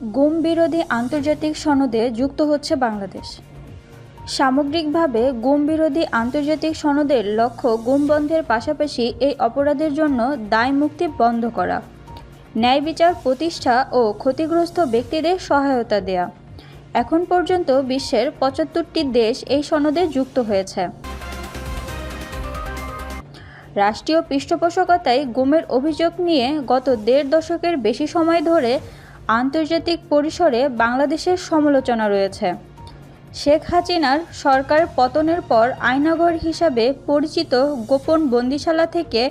গুম বিরোধী আন্তর্জাতিক সনদে যুক্ত হচ্ছে বাংলাদেশ। সামগ্রিকভাবে গুম বিরোধী আন্তর্জাতিক সনদের লক্ষ্য গুম বন্ধের পাশাপাশি এই অপরাধের জন্য দায় মুক্তি বন্ধ করা, ন্যায় বিচার প্রতিষ্ঠা ও ক্ষতিগ্রস্ত ব্যক্তিদের সহায়তা দেয়া। এখন পর্যন্ত বিশ্বের পঁচাত্তরটি দেশ এই সনদে যুক্ত হয়েছে। রাষ্ট্রীয় পৃষ্ঠপোষকতায় গুমের অভিযোগ নিয়ে গত দেড় দশকের বেশি সময় ধরে আন্তর্জাতিক পরিসরে বাংলাদেশের সমালোচনা রয়েছে। শেখ হাসিনার সরকার পতনের পর আয়নাঘর হিসাবে পরিচিত গোপন বন্দিশালা থেকে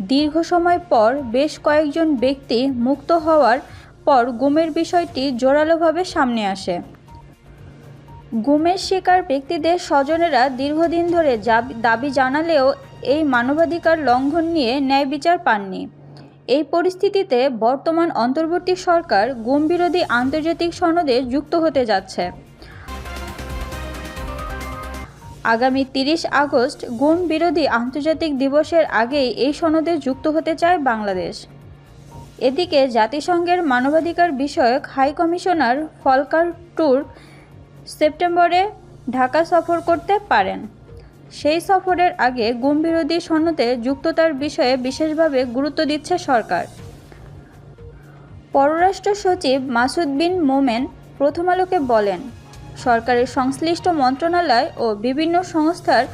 দীর্ঘ সময় পর বেশ কয়েকজন ব্যক্তি মুক্ত হওয়ার পর গুমের বিষয়টি জোরালোভাবে সামনে আসে। গুমের শিকার ব্যক্তিদের স্বজনেরা দীর্ঘদিন ধরে দাবি জানালেও এই মানবাধিকার লঙ্ঘন নিয়ে ন্যায় বিচার পাননি। এই পরিস্থিতিতে বর্তমান অন্তর্বর্তী সরকার গুম বিরোধী আন্তর্জাতিক সনদে যুক্ত হতে যাচ্ছে। আগামী তিরিশ আগস্ট গুম বিরোধী আন্তর্জাতিক দিবসের আগেই এই সনদে যুক্ত হতে চায় বাংলাদেশ। এদিকে জাতিসংঘের মানবাধিকার বিষয়ক হাই কমিশনার ফলকার ট্যুর সেপ্টেম্বরে ঢাকা সফর করতে পারেন। সেই সফরের আগে গুম বিরোধী সনদে যুক্ততার বিষয়ে বিশেষভাবে গুরুত্ব দিচ্ছে সরকার। পররাষ্ট্র সচিব মাসুদ বিন মোমেন প্রথম আলোকে বলেন, সরকারের সংশ্লিষ্ট মন্ত্রণালয় ও বিভিন্ন সংস্থার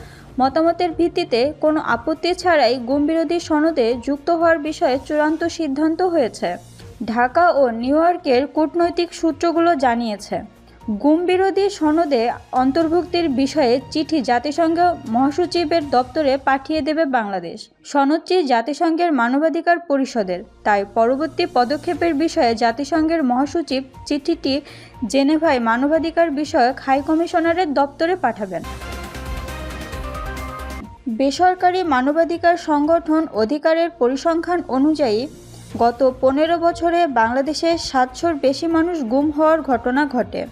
মতামতের ভিত্তিতে কোনো আপত্তি ছাড়াই গুম বিরোধী সনদে যুক্ত হওয়ার বিষয়ে চূড়ান্ত সিদ্ধান্ত হয়েছে। ঢাকা ও নিউ ইয়র্কের কূটনৈতিক সূত্রগুলো জানিয়েছে। গুম বিরোধী সনদে অন্তর্ভুক্তির বিষয়ে চিঠি জাতিসংঘ মহাসচিবের দপ্তরে পাঠিয়ে দেবে বাংলাদেশ। সনদটি জাতিসংঘের মানবাধিকার পরিষদের। তাই পরবর্তী পদক্ষেপের বিষয়ে জাতিসংঘের মহাসচিব চিঠিটি জেনেভায় মানবাধিকার বিষয়ক হাই কমিশনারের দপ্তরে পাঠাবেন। বেসরকারি মানবাধিকার সংগঠন অধিকারের পরিসংখ্যান অনুযায়ী গত পনেরো বছরে বাংলাদেশে সাতশোর বেশি মানুষ গুম হওয়ার ঘটনা ঘটে।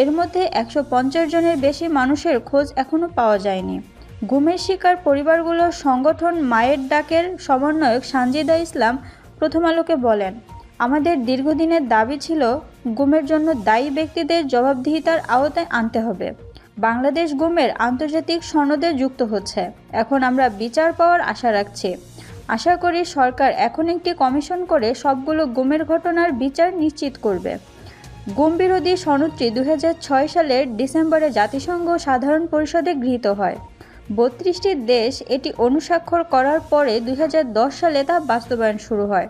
এর মধ্যে একশো পঞ্চাশ জনের বেশি মানুষের খোঁজ এখনও পাওয়া যায়নি। গুমের শিকার পরিবারগুলোর সংগঠন মায়ের ডাকের সমন্বয়ক সানজিদা ইসলাম প্রথম আলোকে বলেন, আমাদের দীর্ঘদিনের দাবি ছিল গুমের জন্য দায়ী ব্যক্তিদের জবাবদিহিতার আওতায় আনতে হবে। বাংলাদেশ গুমের আন্তর্জাতিক সনদে যুক্ত হচ্ছে। এখন আমরা বিচার পাওয়ার আশা রাখছি। আশা করি সরকার এখন একটি কমিশন করে সবগুলো গুমের ঘটনার বিচার নিশ্চিত করবে। গুম বিরোধী সনদটি দুই হাজার ছয় সালের ডিসেম্বরে জাতিসংঘ সাধারণ পরিষদে গৃহীত হয়। বত্রিশটি দেশ এটি অনুস্বাক্ষর করার পরে দুই হাজার দশ সালে তা বাস্তবায়ন শুরু হয়।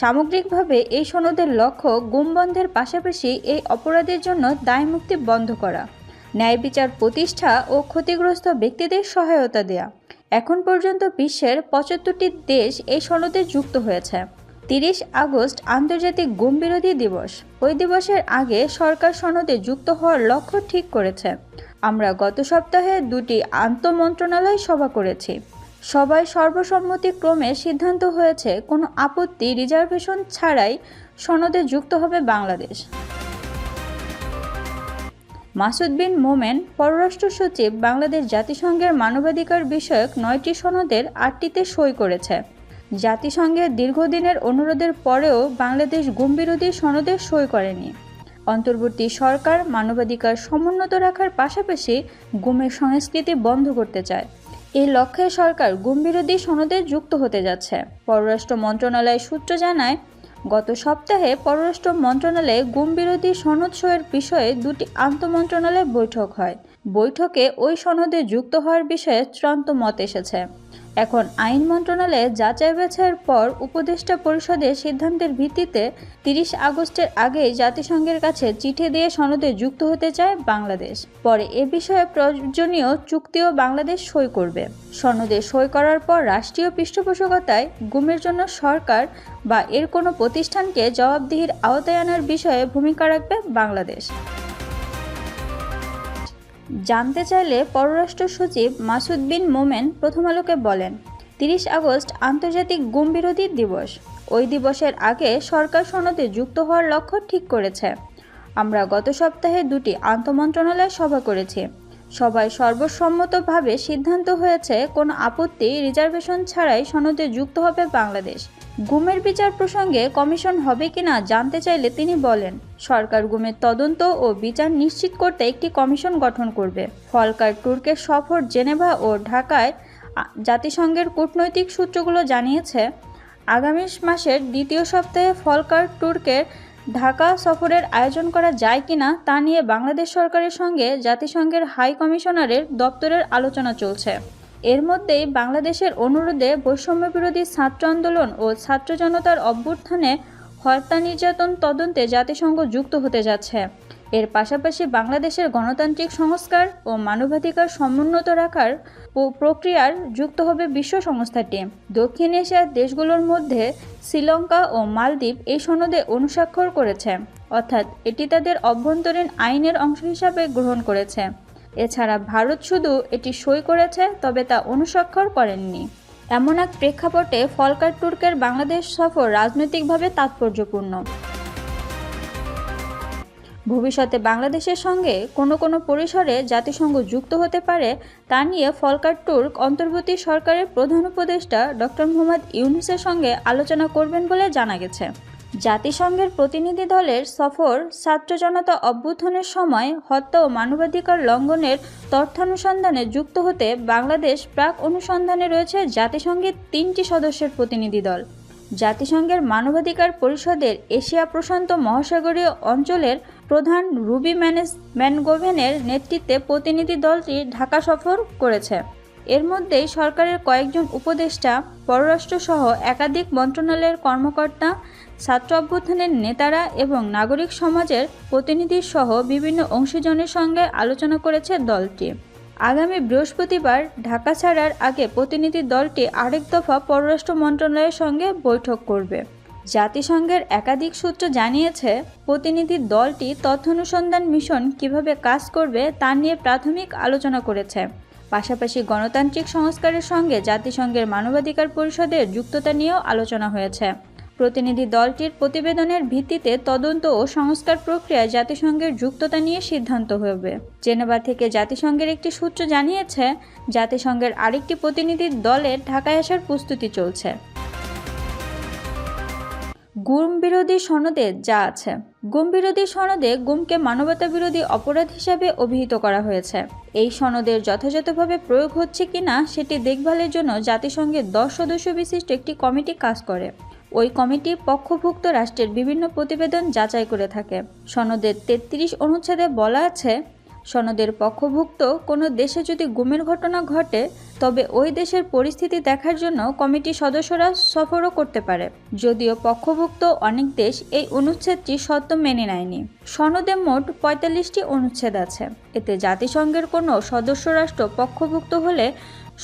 সামগ্রিকভাবে এই সনদের লক্ষ্য গুম বন্ধের পাশাপাশি এই অপরাধের জন্য দায়মুক্তি বন্ধ করা, ন্যায় বিচার প্রতিষ্ঠা ও ক্ষতিগ্রস্ত ব্যক্তিদের সহায়তা দেয়া। এখন পর্যন্ত বিশ্বের পঁচাত্তরটি দেশ এই সনদে যুক্ত হয়েছে। তিরিশ আগস্ট আন্তর্জাতিক গুম বিরোধী দিবস। ওই দিবসের আগে সরকার সনদে যুক্ত হওয়ার লক্ষ্য ঠিক করেছে। আমরা গত সপ্তাহে দুটি আন্তঃমন্ত্রণালয় সভা করেছি। সবাই সর্বসম্মতিক্রমে সিদ্ধান্ত হয়েছে, কোনো আপত্তি রিজার্ভেশন ছাড়াই সনদে যুক্ত হবে বাংলাদেশ। মাসুদ বিন মোমেন, পররাষ্ট্র সচিব, বাংলাদেশ জাতিসংঘের মানবাধিকার বিষয়ক নয়টি সনদের আটটিতে সই করেছে। জাতিসংঘের দীর্ঘদিনের অনুরোধের পরেও বাংলাদেশ গুম বিরোধী সনদে সই করেনি। অন্তর্বর্তী সরকার মানবাধিকার সমুন্নত রাখার পাশাপাশি গুমের সংস্কৃতি বন্ধ করতে চায়। এই লক্ষ্যে সরকার গুম বিরোধী সনদে যুক্ত হতে যাচ্ছে। পররাষ্ট্র মন্ত্রণালয় সূত্র জানায়, গত সপ্তাহে পররাষ্ট্র মন্ত্রণালয়ে গুম বিরোধী সনদ সইয়ের বিষয়ে দুটি আন্তঃমন্ত্রণালয় বৈঠক হয়। বৈঠকে ওই সনদে যুক্ত হওয়ার বিষয়ে চূড়ান্ত মত এসেছে। এখন আইন মন্ত্রণালয়ে যাচাই বাছাইয়ের পর উপদেষ্টা পরিষদের সিদ্ধান্তের ভিত্তিতে তিরিশ আগস্টের আগেই জাতিসংঘের কাছে চিঠি দিয়ে সনদে যুক্ত হতে চায় বাংলাদেশ। পরে এ বিষয়ে প্রয়োজনীয় চুক্তিও বাংলাদেশ সই করবে। সনদে সই করার পর রাষ্ট্রীয় পৃষ্ঠপোষকতায় গুমের জন্য সরকার বা এর কোনো প্রতিষ্ঠানকে জবাবদিহির আওতায় আনার বিষয়ে ভূমিকা রাখবে বাংলাদেশ। জানতে চাইলে পররাষ্ট্র সচিব মাসুদ বিন মোমেন প্রথম আলোকে বলেন, তিরিশ আগস্ট আন্তর্জাতিক গুম বিরোধী দিবস। ওই দিবসের আগে সরকার সনদে যুক্ত হওয়ার লক্ষ্য ঠিক করেছে। আমরা গত সপ্তাহে দুটি আন্তঃমন্ত্রণালয় সভা করেছি। সবাই সর্বসম্মতভাবে সিদ্ধান্ত হয়েছে, কোনো আপত্তি রিজার্ভেশন ছাড়াই সনদে যুক্ত হবে বাংলাদেশ। গুমের বিচার প্রসঙ্গে কমিশন হবে কিনা জানতে চাইলে তিনি বলেন, সরকার গুমের তদন্ত ও বিচার নিশ্চিত করতে একটি কমিশন গঠন করবে। ফলকার তুর্কের সফর জেনেভা ও ঢাকায় জাতিসংঘের কূটনৈতিক সূত্রগুলো জানিয়েছে, আগামী মাসের দ্বিতীয় সপ্তাহে ফলকার তুর্কের ঢাকা সফরের আয়োজন করা যায় কিনা তা নিয়ে বাংলাদেশ সরকারের সঙ্গে জাতিসংঘের হাই কমিশনারের দপ্তরের আলোচনা চলছে। এর মধ্যেই বাংলাদেশের অনুরোধে বৈষম্য বিরোধী ছাত্র আন্দোলন ও ছাত্র জনতার অভ্যুত্থানে হত্যা নির্যাতন তদন্তে জাতিসংঘ যুক্ত হতে যাচ্ছে। এর পাশাপাশি বাংলাদেশের গণতান্ত্রিক সংস্কার ও মানবাধিকার সমুন্নত রাখার প্রক্রিয়ার যুক্ত হবে বিশ্ব সংস্থাটি। দক্ষিণ এশিয়ার দেশগুলোর মধ্যে শ্রীলঙ্কা ও মালদ্বীপ এই সনদে অনুস্বাক্ষর করেছে। অর্থাৎ এটি তাদের অভ্যন্তরীণ আইনের অংশ হিসাবে গ্রহণ করেছে। এছাড়া ভারত শুধু এটি সই করেছে, তবে তা অনুস্বাক্ষর করেননি। এমন এক প্রেক্ষাপটে ফলকার তুর্কের বাংলাদেশ সফর রাজনৈতিকভাবে তাৎপর্যপূর্ণ। ভবিষ্যতে বাংলাদেশের সঙ্গে কোনো কোনো পরিসরে জাতিসংঘ যুক্ত হতে পারে, তা নিয়ে ফলকার তুর্ক অন্তর্বর্তী সরকারের প্রধান উপদেষ্টা ডক্টর মোহাম্মদ ইউনুসের সঙ্গে আলোচনা করবেন বলে জানা গেছে। জাতিসংঘের প্রতিনিধি দলের সফর ছাত্র জনতা অভ্যুত্থানের সময় হত্যা ও মানবাধিকার লঙ্ঘনের তথ্যানুসন্ধানে যুক্ত হতে বাংলাদেশ প্রাক অনুসন্ধানে রয়েছে জাতিসংঘের তিনটি সদস্যের প্রতিনিধি দল। জাতিসংঘের মানবাধিকার পরিষদের এশিয়া প্রশান্ত মহাসাগরীয় অঞ্চলের প্রধান রুবি ম্যানেজ ম্যানগোভেনের নেতৃত্বে প্রতিনিধি দলটি ঢাকা সফর করেছে। এর মধ্যেই সরকারের কয়েকজন উপদেষ্টা, পররাষ্ট্রসহ একাধিক মন্ত্রণালয়ের কর্মকর্তা, ছাত্র অভ্যুত্থানের নেতারা এবং নাগরিক সমাজের প্রতিনিধিসহ বিভিন্ন অংশীজনের সঙ্গে আলোচনা করেছে দলটি। আগামী বৃহস্পতিবার ঢাকা ছাড়ার আগে প্রতিনিধি দলটি আরেক দফা পররাষ্ট্র মন্ত্রণালয়ের সঙ্গে বৈঠক করবে। জাতিসংঘের একাধিক সূত্র জানিয়েছে, প্রতিনিধি দলটি তথ্য অনুসন্ধান মিশন কীভাবে কাজ করবে তা নিয়ে প্রাথমিক আলোচনা করেছে। পাশাপাশি গণতান্ত্রিক সংস্কারের সঙ্গে জাতিসংঘের মানবাধিকার পরিষদের যুক্ততা নিয়েও আলোচনা হয়েছে। প্রতিনিধি দলটির প্রতিবেদনের ভিত্তিতে তদন্ত ও সংস্কার প্রক্রিয়ায় জাতিসংঘের যুক্ততা নিয়ে সিদ্ধান্ত হবে। জেনেভা থেকে জাতিসংঘের একটি সূত্র জানিয়েছে, জাতিসংঘের আরেকটি প্রতিনিধি দলের ঢাকায় আসার প্রস্তুতি চলছে। গুম বিরোধী সনদে যা আছে। গুম বিরোধী সনদে গুমকে মানবতা বিরোধী অপরাধ হিসাবে অভিহিত করা হয়েছে। এই সনদের যথাযথভাবে প্রয়োগ হচ্ছে কিনা সেটি দেখভালের জন্য জাতিসংঘের দশ সদস্য বিশিষ্ট একটি কমিটি কাজ করে। ওই কমিটি পক্ষভুক্ত রাষ্ট্রের বিভিন্ন প্রতিবেদন যাচাই করে থাকে। সনদের তেত্রিশ অনুচ্ছেদে বলা আছে সনদের পক্ষভুক্ত কোনো দেশে যদি গুমের ঘটনা ঘটে, তবে ওই দেশের পরিস্থিতি দেখার জন্য কমিটির সদস্যরা সফরও করতে পারে। যদিও পক্ষভুক্ত অনেক দেশ এই অনুচ্ছেদটি সত্য মেনে নেয়নি। সনদে মোট পঁয়তাল্লিশটি অনুচ্ছেদ আছে। এতে জাতিসংঘের কোনো সদস্য রাষ্ট্র পক্ষভুক্ত হলে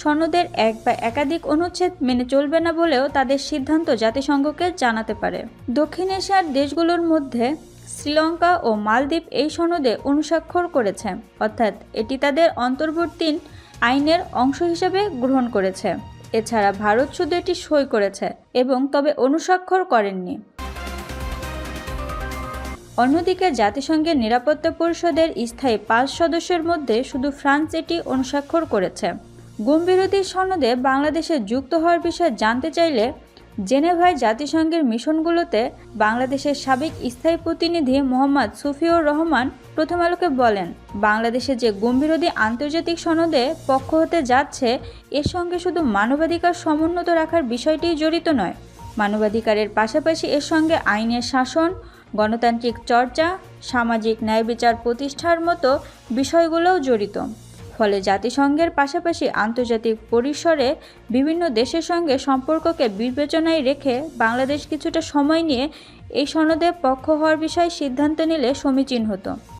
সনদের এক বা একাধিক অনুচ্ছেদ মেনে চলবে না বলেও তাদের সিদ্ধান্ত জাতিসংঘকে জানাতে পারে। দক্ষিণ এশিয়ার দেশগুলোর মধ্যে শ্রীলঙ্কা ও মালদ্বীপ এই সনদে অনুস্বাক্ষর করেছে। অর্থাৎ এটি তাদের অন্তর্বর্তী আইনের অংশ হিসেবে গ্রহণ করেছে। এছাড়া ভারত শুধু এটি সই করেছে এবং তবে অনুস্বাক্ষর করেননি। অন্যদিকে জাতিসংঘের নিরাপত্তা পরিষদের স্থায়ী পাঁচ সদস্যের মধ্যে শুধু ফ্রান্স এটি অনুস্বাক্ষর করেছে। গুম বিরোধী সনদে বাংলাদেশে যুক্ত হওয়ার বিষয়ে জানতে চাইলে জেনেভায় জাতিসংঘের মিশনগুলোতে বাংলাদেশের সাবেক স্থায়ী প্রতিনিধি মোহাম্মদ সুফিউর রহমান প্রথম আলোকে বলেন, বাংলাদেশে যে গুম বিরোধী আন্তর্জাতিক সনদে পক্ষ হতে যাচ্ছে, এর সঙ্গে শুধু মানবাধিকার সমুন্নত রাখার বিষয়টিই জড়িত নয়। মানবাধিকারের পাশাপাশি এর সঙ্গে আইনের শাসন, গণতান্ত্রিক চর্চা, সামাজিক ন্যায় বিচার প্রতিষ্ঠার মতো বিষয়গুলোও জড়িত। ফলে জাতিসংঘের পাশাপাশি আন্তর্জাতিক পরিসরে বিভিন্ন দেশের সঙ্গে সম্পর্ককে বিবেচনায় রেখে বাংলাদেশ কিছুটা সময় নিয়ে এই সনদে পক্ষ হওয়ার বিষয়ে সিদ্ধান্ত নিলে সমীচীন হতো।